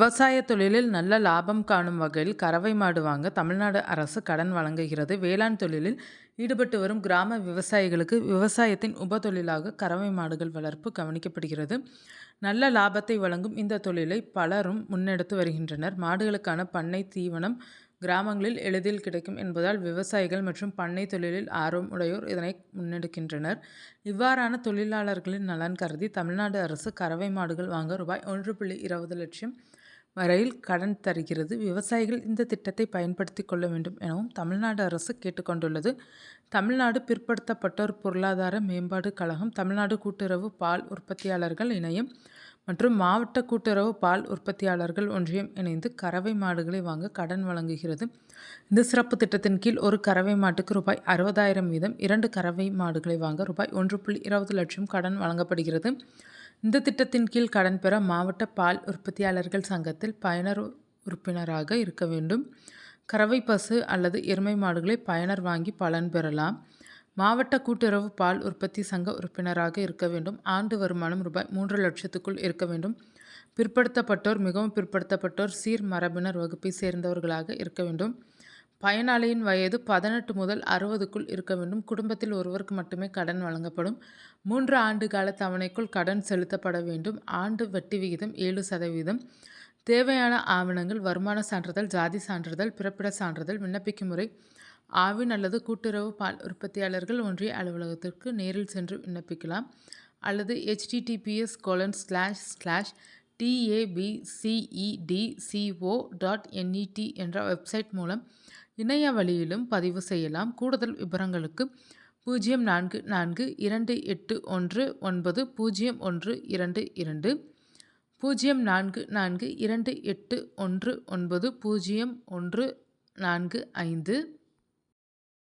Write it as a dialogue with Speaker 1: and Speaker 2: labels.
Speaker 1: விவசாய தொழிலில் நல்ல லாபம் காணும் வகையில் கறவை மாடு வாங்க தமிழ்நாடு அரசு கடன் வழங்குகிறது. வேளாண் தொழிலில் ஈடுபட்டு வரும் கிராம விவசாயிகளுக்கு விவசாயத்தின் உப தொழிலாக கறவை மாடுகள் வளர்ப்பு கவனிக்கப்படுகிறது. நல்ல லாபத்தை வழங்கும் இந்த தொழிலை பலரும் முன்னெடுத்து வருகின்றனர். மாடுகளுக்கான பண்ணை தீவனம் கிராமங்களில் எளிதில் கிடைக்கும் என்பதால் விவசாயிகள் மற்றும் பண்ணை தொழிலில் ஆர்வம் உடையோர் இதனை முன்னெடுக்கின்றனர். இவ்வாறான தொழிலாளர்களின் நலன் கருதி தமிழ்நாடு அரசு கறவை மாடுகள் வாங்க ரூபாய் ஒன்று புள்ளி இருபது லட்சம் வரையில் கடன் தருகிறது. விவசாயிகள் இந்த திட்டத்தை பயன்படுத்தி கொள்ள வேண்டும் எனவும் தமிழ்நாடு அரசு கேட்டுக்கொண்டுள்ளது தமிழ்நாடு பிற்படுத்தப்பட்டோர் பொருளாதார மேம்பாடு கழகம் தமிழ்நாடு கூட்டுறவு பால் உற்பத்தியாளர்கள் இணையம் மற்றும் மாவட்ட கூட்டுறவு பால் உற்பத்தியாளர்கள் ஒன்றியம் இணைந்து கறவை மாடுகளை வாங்க கடன் வழங்குகிறது. இந்த சிறப்பு திட்டத்தின் கீழ் ஒரு கறவை மாட்டுக்கு ரூபாய் அறுபதாயிரம் வீதம் இரண்டு கறவை மாடுகளை வாங்க ரூபாய் ஒன்று புள்ளி இருபது லட்சம் கடன் வழங்கப்படுகிறது. இந்த திட்டத்தின் கீழ் கடன் பெற மாவட்ட பால் உற்பத்தியாளர்கள் சங்கத்தில் பயனர் உறுப்பினராக இருக்க வேண்டும். கறவை பசு அல்லது எருமை மாடுகளை பயனர் வாங்கி பலன் பெறலாம். மாவட்ட கூட்டுறவு பால் உற்பத்தி சங்க உறுப்பினராக இருக்க வேண்டும். ஆண்டு வருமானம் ரூபாய் மூன்று லட்சத்துக்குள் இருக்க வேண்டும். பிற்படுத்தப்பட்டோர் மிகவும் பிற்படுத்தப்பட்டோர் சீர் மரபினர் வகுப்பை சேர்ந்தவர்களாக இருக்க வேண்டும். பயனாளியின் வயது பதினெட்டு முதல் அறுபதுக்குள் இருக்க வேண்டும். குடும்பத்தில் ஒருவருக்கு மட்டுமே கடன் வழங்கப்படும். மூன்று ஆண்டு கால தவணைக்குள் கடன் செலுத்தப்பட வேண்டும். ஆண்டு வட்டி விகிதம் ஏழு சதவீதம். தேவையான ஆவணங்கள் வருமான சான்றிதழ் ஜாதி சான்றிதழ் பிறப்பிட சான்றிதழ் விண்ணப்பிக்கும் முறை ஆவின் அல்லது கூட்டுறவு பால் உற்பத்தியாளர்கள் ஒன்றிய அலுவலகத்திற்கு நேரில் சென்று விண்ணப்பிக்கலாம். அல்லது HTTPS colon slash slash TABCEDCO dot NET என்ற வெப்சைட் மூலம் இணைய வழியிலும் பதிவு செய்யலாம். கூடுதல் விவரங்களுக்கு பூஜ்ஜியம் நான்கு நான்கு இரண்டு எட்டு ஒன்று ஒன்பது பூஜ்ஜியம் ஒன்று இரண்டு இரண்டு பூஜ்ஜியம் நான்கு நான்கு இரண்டு எட்டு ஒன்று ஒன்பது பூஜ்ஜியம் ஒன்று நான்கு ஐந்து